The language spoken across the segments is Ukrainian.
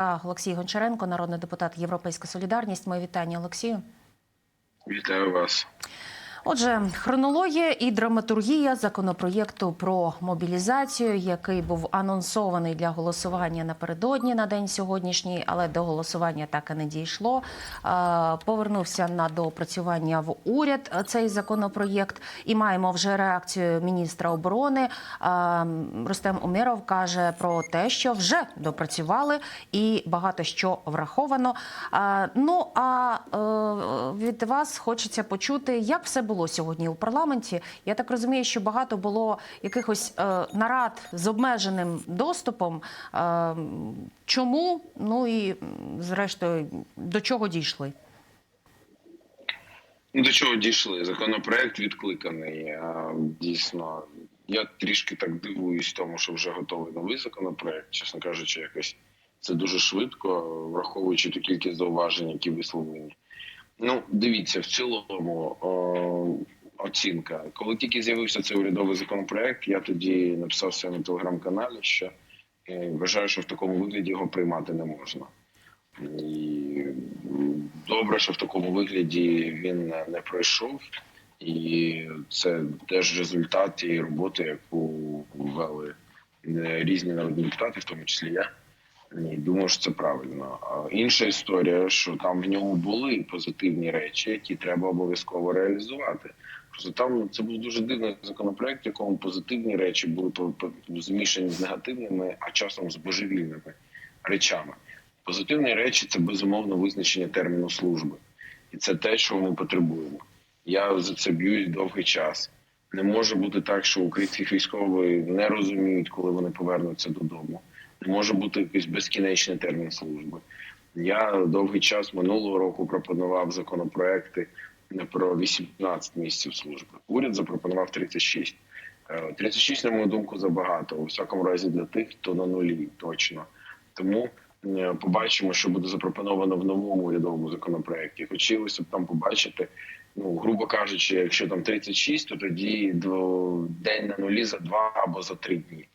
Олексій Гончаренко, народний депутат Європейська Солідарність. Моє вітання, Олексію. Вітаю вас. Отже, хронологія і драматургія законопроєкту про мобілізацію, який був анонсований для голосування напередодні на день сьогоднішній, але до голосування так і не дійшло. Повернувся на доопрацювання в уряд цей законопроєкт, і маємо вже реакцію міністра оборони. Рустем Умєров каже про те, що вже допрацювали і багато що враховано. Ну а е, від вас хочеться почути, як все було сьогодні у парламенті. Я так розумію, що багато було якихось е, нарад з обмеженим доступом. Е, Чому? Ну і зрештою, до чого дійшли? Ну, До чого дійшли? Законопроект відкликаний. Дійсно, я трішки так дивуюсь тому, що вже готовий новий законопроект. Чесно кажучи, якось це дуже швидко, враховуючи ту кількість зауважень, які висловлені. Ну, дивіться, в цілому о, оцінка. Коли тільки з'явився цей урядовий законопроект, я тоді написав в своєму телеграм-каналі, що е, вважаю, що в такому вигляді його приймати не можна. І добре, що в такому вигляді він не, не пройшов, і це теж результат тієї роботи, яку ввели е, різні народні депутати, в тому числі я. І думаю, що це правильно. Інша історія, що там в ньому були позитивні речі, які треба обов'язково реалізувати. Просто там це був дуже дивний законопроект, в якому позитивні речі були змішані з негативними, а часом з божевільними речами. Позитивні речі це безумовно визначення терміну служби, і це те, що ми потребуємо. Я за це б'юсь довгий час. Не може бути так, що українські військові не розуміють, коли вони повернуться додому. Може бути якийсь безкінечний термін служби. Я довгий час минулого року пропонував законопроекти про 18 місяців служби. Уряд запропонував 36. Е, 36, на мою думку, забагато. У всякому разі для тих, хто на нулі точно. Тому е, побачимо, що буде запропоновано в новому урядовому законопроекті. Хотілося б там побачити. Ну, грубо кажучи, якщо там 36, то тоді день на нулі за два або за три дні.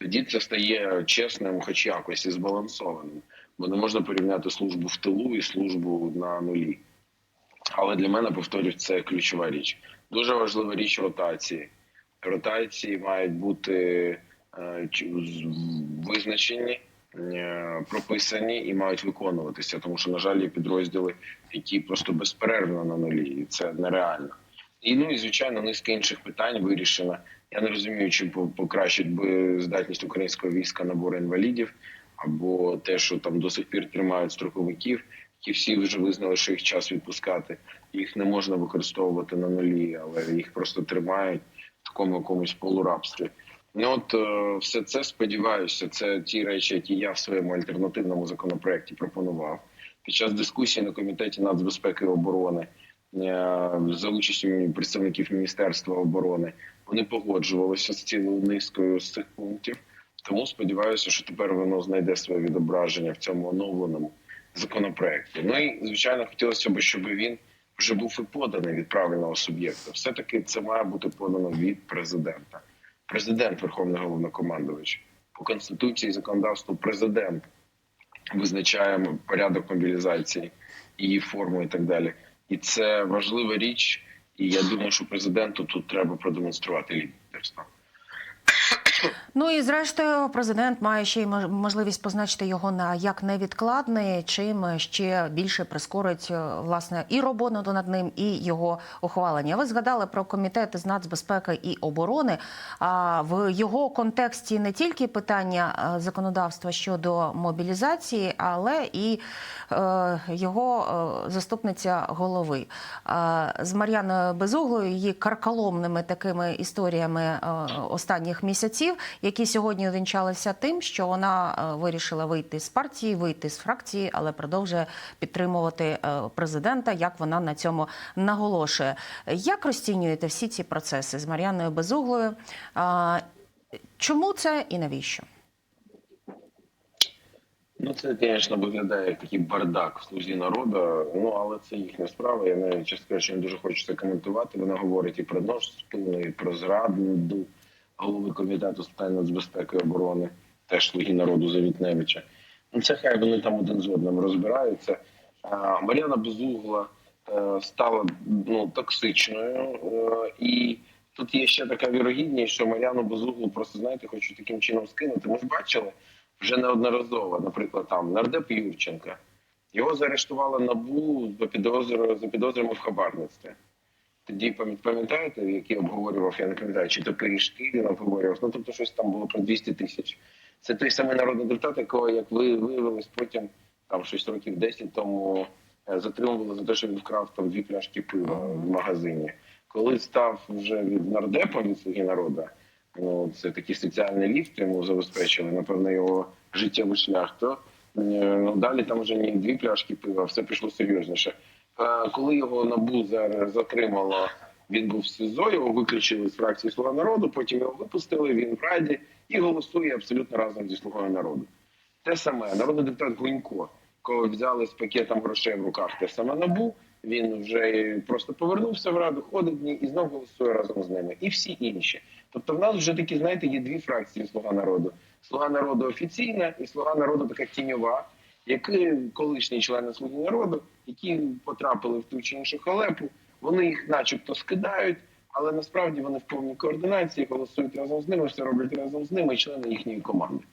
Тоді це стає чесним, хоч якось і збалансованим, бо не можна порівняти службу в тилу і службу на нулі. Але для мене повторюю, це ключова річ. Дуже важлива річ ротації. Ротації мають бути е, визначені, е, прописані і мають виконуватися, тому що, на жаль, є підрозділи, які просто безперервно на нулі, і це нереально. І ну і звичайно, низка інших питань вирішена. Я не розумію, чи покращить би здатність українського війська набору інвалідів, або те, що там до сих пір тримають строковиків, які всі вже визнали, що їх час відпускати. Їх не можна використовувати на нулі, але їх просто тримають в такому якомусь полурабстві. Ну от е, все це сподіваюся. Це ті речі, які я в своєму альтернативному законопроекті пропонував під час дискусії на комітеті нацбезпеки і оборони е, за участю представників міністерства оборони. Вони погоджувалися з цілою низкою з цих пунктів. Тому сподіваюся, що тепер воно знайде своє відображення в цьому оновленому законопроекті. Ну і звичайно, хотілося б, щоб він вже був і поданий від правильного суб'єкта. Все таки це має бути подано від президента. Президент, Верховний головнокомандувач. По конституції і законодавству президент визначає порядок мобілізації, її форму і так далі. І це важлива річ. І я думаю, що президенту тут треба продемонструвати лідерство. Ну і зрештою, президент має ще й мож- можливість позначити його на як невідкладний, чим ще більше прискорить е, власне і роботу над ним, і його ухвалення. Ви згадали про комітет з нацбезпеки і оборони. А в його контексті не тільки питання е, законодавства щодо мобілізації, але і е, його заступниця голови з Мар'яною Безуглою, її карколомними такими історіями останніх місяців, які сьогодні увінчалися тим, що вона е, вирішила вийти з партії, вийти з фракції, але продовжує підтримувати е, президента. Як вона на цьому наголошує? Як розцінюєте всі ці процеси з Мар'яною Безуглою? Чому це і навіщо? Ну, це, звісно, виглядає як такий бардак в слузі народу. Ну але це їхня справа. Я навіть чесно кажучи, не дуже хочу це коментувати. Вона говорить і про нож і про зраду голови комітету з питань нацбезпеки і оборони, теж слуги народу Завітневича. Ну, Це хай вони там один з одним розбираються. Мар'яна Безугла е, стала ну, токсичною, е, і тут є ще така вірогідність, що Мар'яну Безуглу просто знаєте, хочу таким чином скинути. Ми ж бачили вже неодноразово, наприклад, там нардеп Юрченка. Його заарештували набу за підозрою за підозрами в хабарництві. Тоді пам'ятаєте, який обговорював, я не пам'ятаю, чи то пиріжки він обговорював. Ну тобто щось там було про 200 тисяч. Це той самий народний депутат, якого, як ви виявилось, потім там щось років 10 тому е, затримували за те, що він вкрав там дві пляшки пива в магазині. Коли став вже від нардепа від слуги народу, ну це такий соціальний ліфт йому забезпечили, напевно, його життєвий шлях. То е, ну далі там вже не дві пляшки пива, все пішло серйозніше. Коли його набу затримало, він був в СІЗО, його виключили з фракції Слуга народу. Потім його випустили. Він в раді і голосує абсолютно разом зі слугою народу. Те саме народний депутат Гунько, коли взяли з пакетом грошей в руках, те саме набу. Він вже просто повернувся в раду, ходить дні і знову голосує разом з ними. І всі інші. Тобто, в нас вже такі, знаєте, є дві фракції Слуга народу: Слуга народу офіційна і Слуга народу така тіньова, які колишні члени Слуги народу, які потрапили в ту чи іншу халепу, вони їх, начебто, скидають, але насправді вони в повній координації голосують разом з ними, все роблять разом з ними, члени їхньої команди.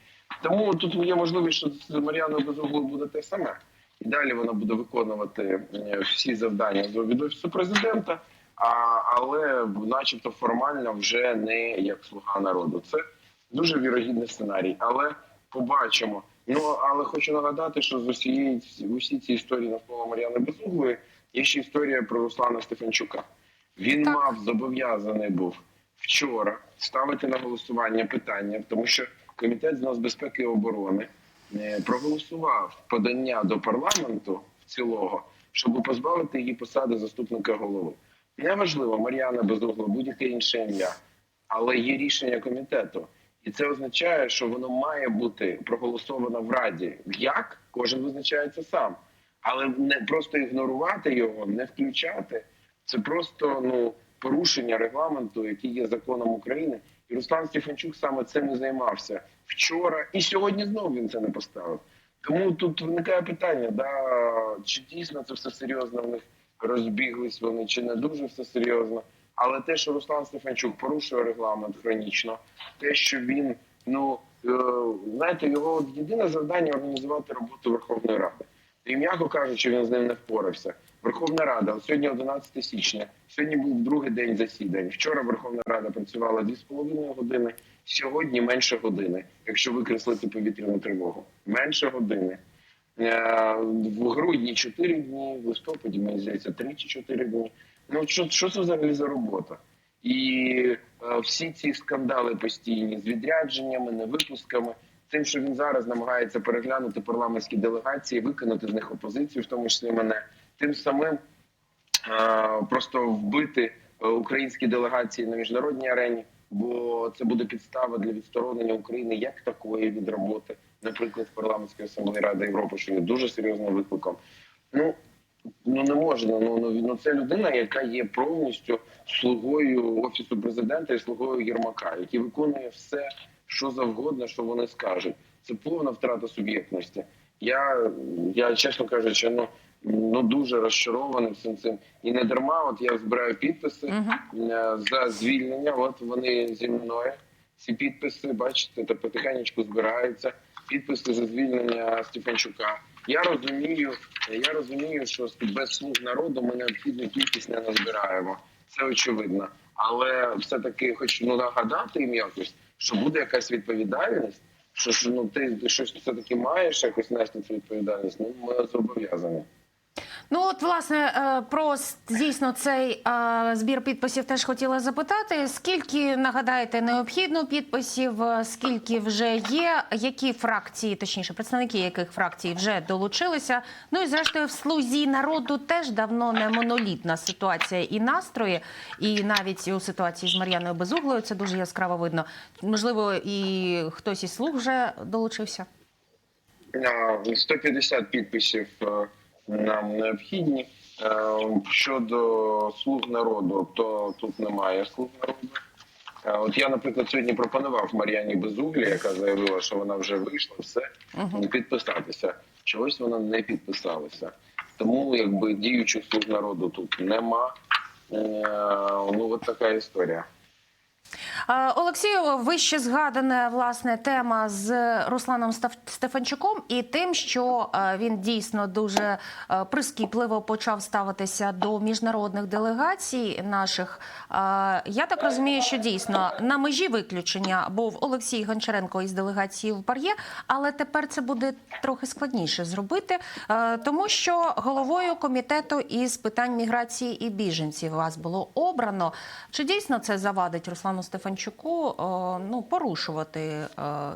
Тому тут є можливість, що з Мар'яною Безуглою буде те саме. І далі вона буде виконувати е, всі завдання від офісу президента, а, але начебто формально вже не як слуга народу. Це дуже вірогідний сценарій, але побачимо. Ну але хочу нагадати, що з усієї в усій цій історії навколо Мар'яни Безуглої є ще історія про Руслана Стефанчука. Він Так. мав зобов'язаний був вчора ставити на голосування питання, тому що комітет з нацбезпеки і оборони е, проголосував подання до парламенту в цілого, щоб позбавити її посади заступника голови. Неважливо, Мар'яна Безугла, будь-яке інше ім'я, але є рішення комітету. І це означає, що воно має бути проголосовано в Раді. Як кожен визначається сам, але не просто ігнорувати його, не включати це просто ну порушення регламенту, який є законом України. І Руслан Стефанчук саме цим і займався вчора, і сьогодні знову він це не поставив. Тому тут виникає питання: да чи дійсно це все серйозно в них розбіглись вони, чи не дуже все серйозно. Але те, що Руслан Стефанчук порушує регламент хронічно, те, що він ну е, знаєте, його єдине завдання організувати роботу Верховної Ради. І м'яко кажучи, він з ним не впорався. Верховна Рада сьогодні 11 січня. Сьогодні був другий день засідань. Вчора Верховна Рада працювала 2,5 години. Сьогодні менше години, якщо викреслити повітряну тривогу. Менше години. Е, В грудні 4 дні, в листопаді, мені здається, 3 чи 4 дні. Ну що, що це взагалі за робота? І е, всі ці скандали постійні з відрядженнями, невипусками, тим, що він зараз намагається переглянути парламентські делегації, виконати з них опозицію, в тому числі мене, тим самим е, просто вбити е, українські делегації на міжнародній арені, бо це буде підстава для відсторонення України як такої від роботи, наприклад, в парламентській асамблеї Ради Європи, що є дуже серйозним викликом. Ну ну не можна. Ну ну ну це людина, яка є повністю слугою офісу президента і слугою Єрмака, який виконує все, що завгодно, що вони скажуть. Це повна втрата суб'єктності. Я, я чесно кажучи, ну ну дуже розчарований всім цим. І не дарма. От я збираю підписи Мгм. е, за звільнення. От вони зі мною. Ці підписи, бачите, та потихеньку збираються. Підписи за звільнення Стефанчука. Я розумію, я розумію, що без слуг народу ми необхідну кількість не назбираємо. Це очевидно. Але все-таки хочу ну, нагадати їм якось, що буде якась відповідальність, що ж ну ти, щось все-таки маєш якось нести цю відповідальність. Ну ми зобов'язані. Ну от власне е, про дійсно цей е, збір підписів теж хотіла запитати. Скільки нагадаєте необхідно підписів? е, Скільки вже є? Які фракції, точніше, представники яких фракцій вже долучилися? Ну і зрештою, в слузі народу теж давно не монолітна ситуація і настрої, і навіть у ситуації з Мар'яною Безуглою це дуже яскраво видно. Можливо, і хтось із слуг вже долучився. Е, 150 підписів нам необхідні. Е, Щодо слуг народу, то тут немає слуг народу. Е, От я, наприклад, сьогодні пропонував Мар'яні Безуглі, яка заявила, що вона вже вийшла, все підписатися. Чогось вона не підписалася. Тому якби діючих слуг народу тут нема. Е, Ну от така історія. Е, Олексію, вище згадана власне тема з Русланом Стеф- Стефанчуком і тим, що е, він дійсно дуже е, прискіпливо почав ставитися до міжнародних делегацій наших. Я так розумію, що дійсно на межі виключення був Олексій Гончаренко із делегації в Пар'є, але тепер це буде трохи складніше зробити, тому що головою комітету із питань міграції і біженців вас було обрано. Чи дійсно це завадить Руслану Стефанчуку е, ну, порушувати, е,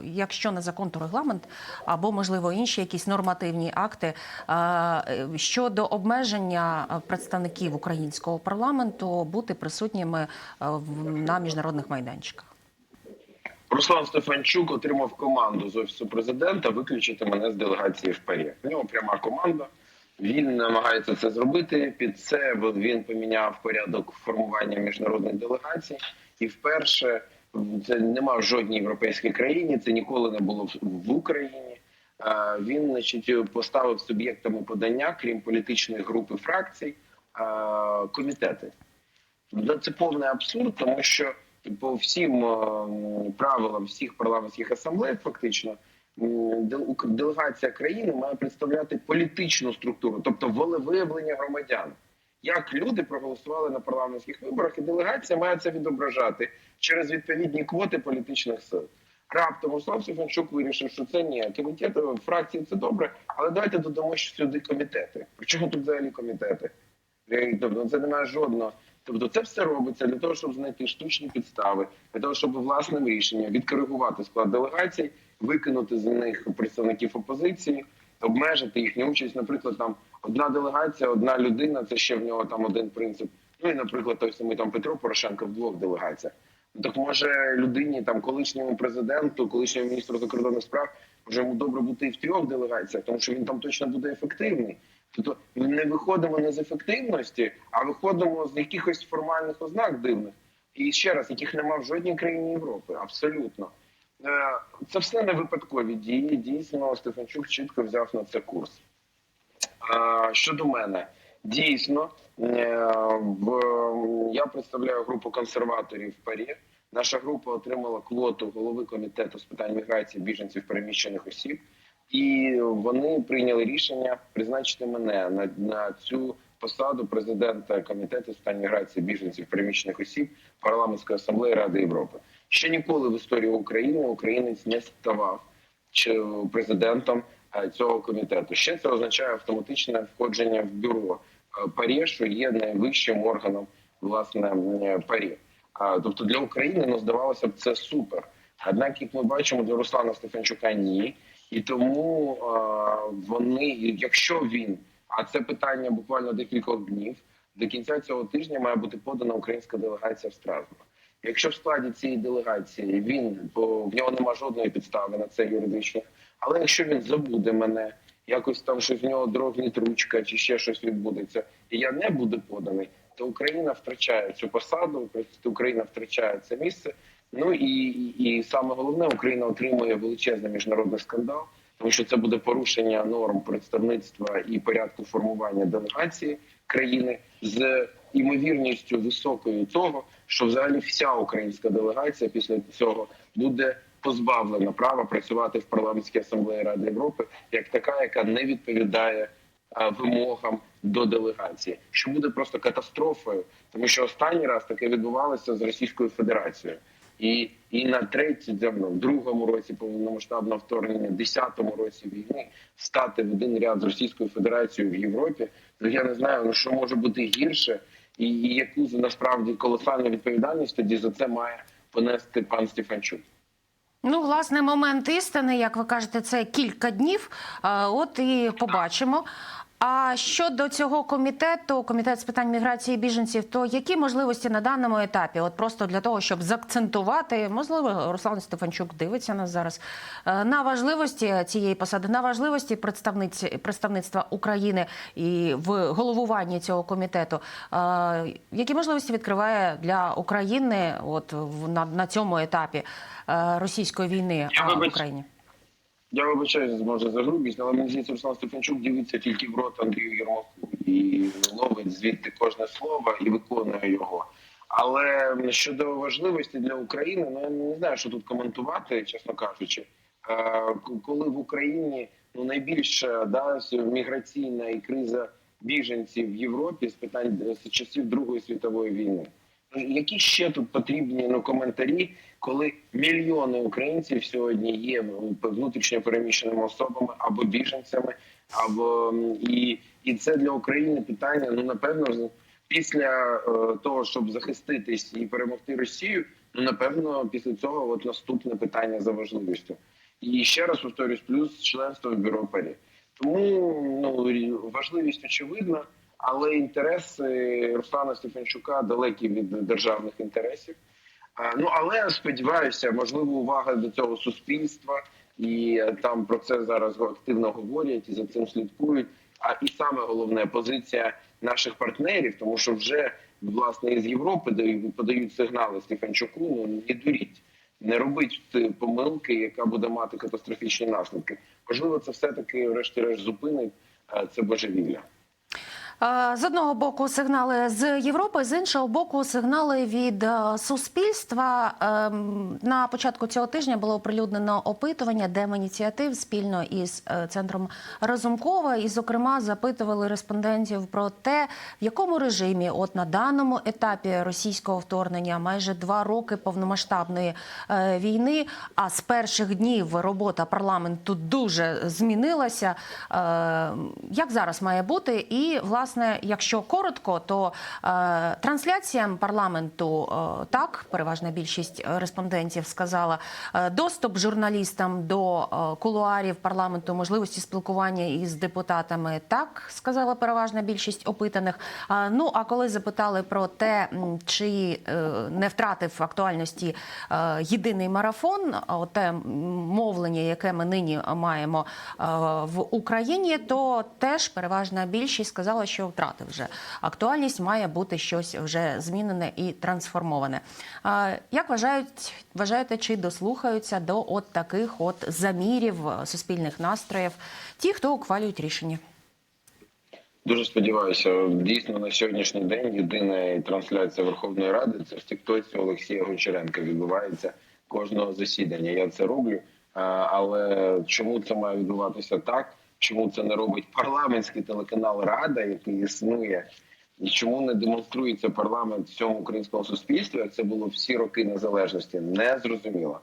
якщо не закон, то регламент, або, можливо, інші якісь нормативні акти е, щодо обмеження представників українського парламенту бути присутніми на міжнародних майданчиках? Руслан Стефанчук отримав команду з офісу президента виключити мене з делегації в Парі. В нього пряма команда. Він намагається це зробити. Під це він поміняв порядок формування міжнародних делегацій. І вперше це нема в жодній європейській країні. Це ніколи не було в- Україні. Він значить поставив суб'єктами подання, крім політичної групи фракцій, комітети. Це повний абсурд, тому що по всім е, правилам всіх парламентських асамблей, фактично, делегація країни має представляти політичну структуру, тобто волевиявлення громадян. Як люди проголосували на парламентських виборах, і делегація має це відображати через відповідні квоти політичних сил. Раптом Руслан Стефанчук вирішив, що це ні, комітети фракції це добре, але давайте додамо ще сюди комітети. Причому тут взагалі комітети? Е, Тобто це немає жодного. Тобто, це все робиться для того, щоб знайти штучні підстави, для того, щоб власним рішенням відкоригувати склад делегацій, викинути з них представників опозиції, обмежити їхню участь. Наприклад, там одна делегація, одна людина це ще в нього там один принцип. Ну і, наприклад, той самий там Петро Порошенко в двох делегаціях. Так може людині, там колишньому президенту, колишньому міністру закордонних справ, може йому добре бути і в трьох делегаціях, тому що він там точно буде ефективний. Тобто ми не виходимо не з ефективності, а виходимо з якихось формальних ознак дивних. І ще раз, яких нема в жодній країні Європи. Абсолютно. Е, Це все не випадкові дії. Дійсно, Стефанчук чітко взяв на це курс. Щодо мене, дійсно, е, я представляю групу консерваторів в Парі. Наша група отримала квоту голови комітету з питань міграції біженців переміщених осіб, і вони прийняли рішення призначити мене на, на цю посаду президента комітету з питань міграції біженців переміщених осіб парламентської асамблеї Ради Європи. Ще ніколи в історії України українець не ставав президентом цього комітету. Ще це означає автоматичне входження в бюро е, парі, що є найвищим органом власне е, парі. Тобто для України ну здавалося б це супер. Однак, як ми бачимо, для Руслана Стефанчука ні. І тому е, вони, якщо він, а це питання буквально декількох днів, до кінця цього тижня має бути подана українська делегація в Страсбург. Якщо в складі цієї делегації він бо в нього нема жодної підстави на це юридично, але якщо він забуде мене, якось там щось в нього дрогніть ручка чи ще щось відбудеться, і я не буду поданий, то Україна втрачає цю посаду, Україна втрачає це місце. Ну і, і, і саме головне, Україна отримує величезний міжнародний скандал, тому що це буде порушення норм представництва і порядку формування делегації країни з імовірністю високою того, що взагалі вся українська делегація після цього буде позбавлена права працювати в парламентській асамблеї Ради Європи як така, яка не відповідає вимогам до делегації, що буде просто катастрофою, тому що останній раз таке відбувалося з Російською Федерацією. І, і на третьому, в другому році повномасштабного вторгнення, десятому році війни стати в один ряд з Російською Федерацією в Європі, то я не знаю, ну що може бути гірше, і, і яку насправді колосальну відповідальність тоді за це має понести пан Стефанчук. Ну, власне, момент істини, як ви кажете, це кілька днів. Е, От і побачимо. А щодо цього комітету, комітет з питань міграції і біженців, то які можливості на даному етапі? От просто для того, щоб заакцентувати, можливо, Руслан Стефанчук дивиться нас зараз е, на важливості цієї посади, на важливості представниці представництва України і в головуванні цього комітету. Е, Які можливості відкриває для України, от на, на цьому етапі е, російської війни Я е, в Україні? Я вибачаюся, може за грубість, але мені здається, Руслан Стефанчук дивиться тільки в рот Андрію Єрмаку і ловить звідти кожне слово і виконує його. Але щодо важливості для України, ну я не знаю, що тут коментувати, чесно кажучи. Е, Коли в Україні ну найбільша да, міграційна і криза біженців в Європі з питань з часів Другої світової війни. Які ще тут потрібні ну, коментарі, коли мільйони українців сьогодні є ну, внутрішньо переміщеними особами або біженцями, або і, і це для України питання. Ну напевно, після е, того, щоб захиститись і перемогти Росію, ну напевно, після цього от наступне питання за важливістю. І ще раз повторюсь, плюс членство в бюро парі. Тому ну важливість очевидна, але інтереси Руслана Стефанчука далекі від державних інтересів. А, Ну але сподіваюся, можливо, увага до цього суспільства, і е, там про це зараз активно говорять і за цим слідкують. А і саме головне позиція наших партнерів, тому що вже власне із Європи дають подають сигнали Стефанчуку. Ну не дуріть, не робить е, помилки, яка буде мати катастрофічні наслідки. Можливо, це все таки, врешті-решт, зупинить е, це божевілля. З одного боку сигнали з Європи, з іншого боку, сигнали від е, суспільства. Ем, На початку цього тижня було оприлюднено опитування Демініціатив спільно із е, центром Разумкова. І, зокрема, запитували респондентів про те, в якому режимі, от на даному етапі російського вторгнення, майже два роки повномасштабної е, війни. А з перших днів робота парламенту дуже змінилася. Е, Як зараз має бути? І власне, якщо коротко, то е, трансляціям парламенту е, так переважна більшість респондентів сказала е, доступ журналістам до е, кулуарів парламенту, можливості спілкування із депутатами. Так сказала переважна більшість опитаних. А, Ну а коли запитали про те, чи е, не втратив актуальності е, єдиний марафон, те мовлення, яке ми нині маємо е, в Україні, то теж переважна більшість сказала, що втратив вже актуальність, має бути щось вже змінене і трансформоване. Як вважають, вважаєте, чи дослухаються до от таких от замірів е, суспільних настроїв ті, хто ухвалюють рішення? Дуже сподіваюся, дійсно на сьогоднішній день єдина трансляція Верховної Ради це в Тіктоці Олексія Гончаренка відбувається кожного засідання. Я це роблю. Але чому це має відбуватися так? Чому це не робить парламентський телеканал Рада, який існує, і чому не демонструється парламент всьому українському суспільству? Як це було всі роки незалежності? Не зрозуміло.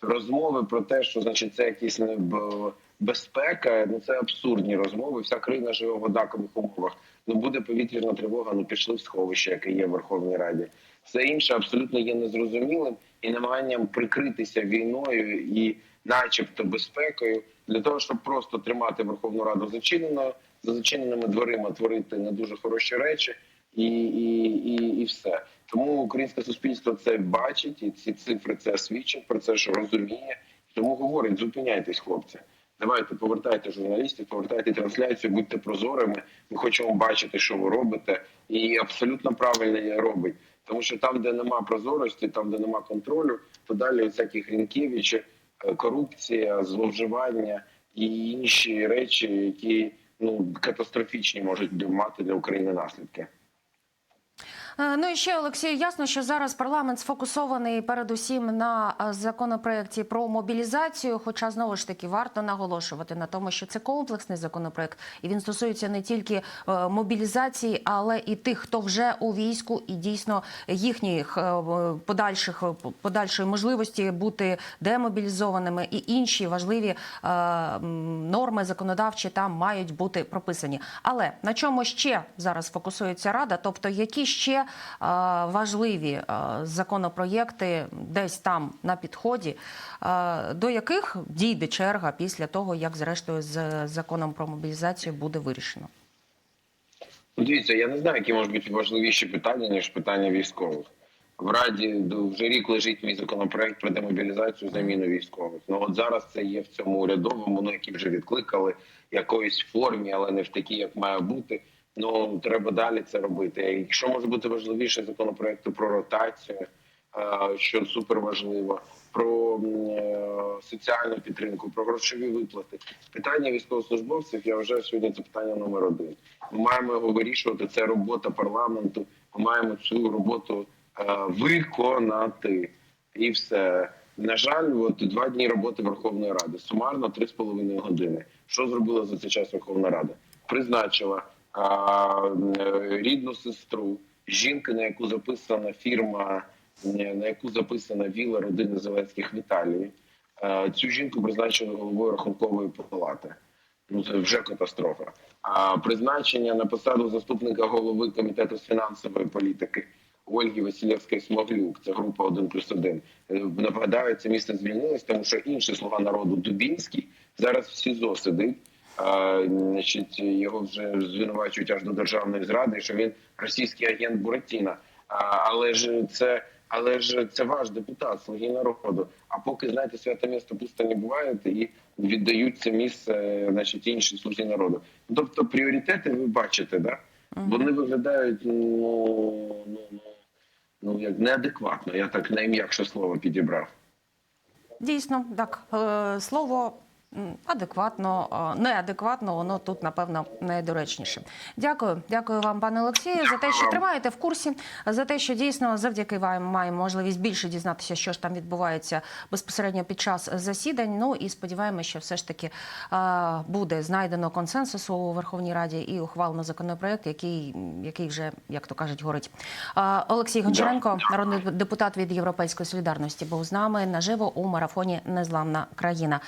Розмови про те, що значить це якісь не безпека, ну це абсурдні розмови. Вся країна живе в однакових умовах. Ну буде повітряна тривога, ну пішли в сховище, яке є в Верховній Раді. Все інше абсолютно є незрозумілим і намаганням прикритися війною і, начебто, безпекою для того, щоб просто тримати Верховну Раду зачиненою, за зачиненими дверима творити не дуже хороші речі, і, і, і, і все. Тому українське суспільство це бачить, і ці цифри це свідчать про це, що розуміє. Тому говорить: зупиняйтесь, хлопці. Давайте повертайте журналістів, повертайте трансляцію, будьте прозорими. Ми хочемо бачити, що ви робите, і абсолютно правильно робить. Тому що там, де нема прозорості, там де нема контролю, то далі всякі Грінкевичі, корупція, зловживання і інші речі, які ну катастрофічні можуть мати для України наслідки. Е, Ну і ще Олексій, ясно, що зараз парламент сфокусований передусім на е, законопроекті про мобілізацію. Хоча знову ж таки варто наголошувати на тому, що це комплексний законопроект, і він стосується не тільки е, мобілізації, але і тих, хто вже у війську, і дійсно їхніх подальших подальшої можливості бути демобілізованими, і інші важливі норми законодавчі там мають бути прописані. Але на чому ще зараз фокусується рада? Тобто, які ще важливі законопроєкти десь там на підході, до яких дійде черга після того, як зрештою з законом про мобілізацію буде вирішено? Ну, Дивіться, я не знаю, які можуть бути важливіші питання, ніж питання військових. В Раді вже рік лежить мій законопроект про демобілізацію заміну військових. Ну от зараз це є в цьому урядовому, ну які вже відкликали якоїсь формі, але не в такій, як має бути. Ну треба далі це робити. Якщо може бути важливіше законопроекту про ротацію, е, що супер важливо, про е, соціальну підтримку, про грошові виплати. Питання військовослужбовців я вважаю сьогодні це питання номер один. Ми маємо його вирішувати. Це робота парламенту. Ми маємо цю роботу е, виконати і все. На жаль, от два дні роботи Верховної Ради. Сумарно три з половиною години. Що зробила за цей час Верховна Рада? Призначила рідну сестру, жінки, на яку записана фірма, е, на яку записана віла родини Зеленських в Італії. Е, Цю жінку призначили головою рахункової палати. Ну це вже катастрофа. А призначення на посаду заступника голови комітету з фінансової політики Ольги Василівської Смоглюк. Це група 1 плюс 1. Нагадаю, це місце звільнилось, тому що інший слуга народу Дубінський зараз в СІЗО сидить. Значить, його вже звинувачують аж до державної зради, що він російський агент Буратіна. Але ж це. Але ж це ваш депутат, слуги народу. А поки знаєте, святе місто пусто не буває, і віддають це місце, значить, інші слуги народу. Тобто пріоритети ви бачите, да? Вони виглядають ну, ну, ну, ну як неадекватно. Я так найм'якше слово підібрав. Дійсно, так е, слово адекватно, неадекватно, воно тут напевно найдоречніше. Дякую, дякую вам, пане Олексію, за те, що тримаєте в курсі, за те, що дійсно завдяки вам маємо можливість більше дізнатися, що ж там відбувається безпосередньо під час засідань. Ну і сподіваємося, що все ж таки буде знайдено консенсусу у Верховній Раді і ухвалено законопроект, який, який вже, як то кажуть, горить. Олексій Гончаренко, народний депутат від Європейської солідарності, був з нами наживо у марафоні Незламна країна.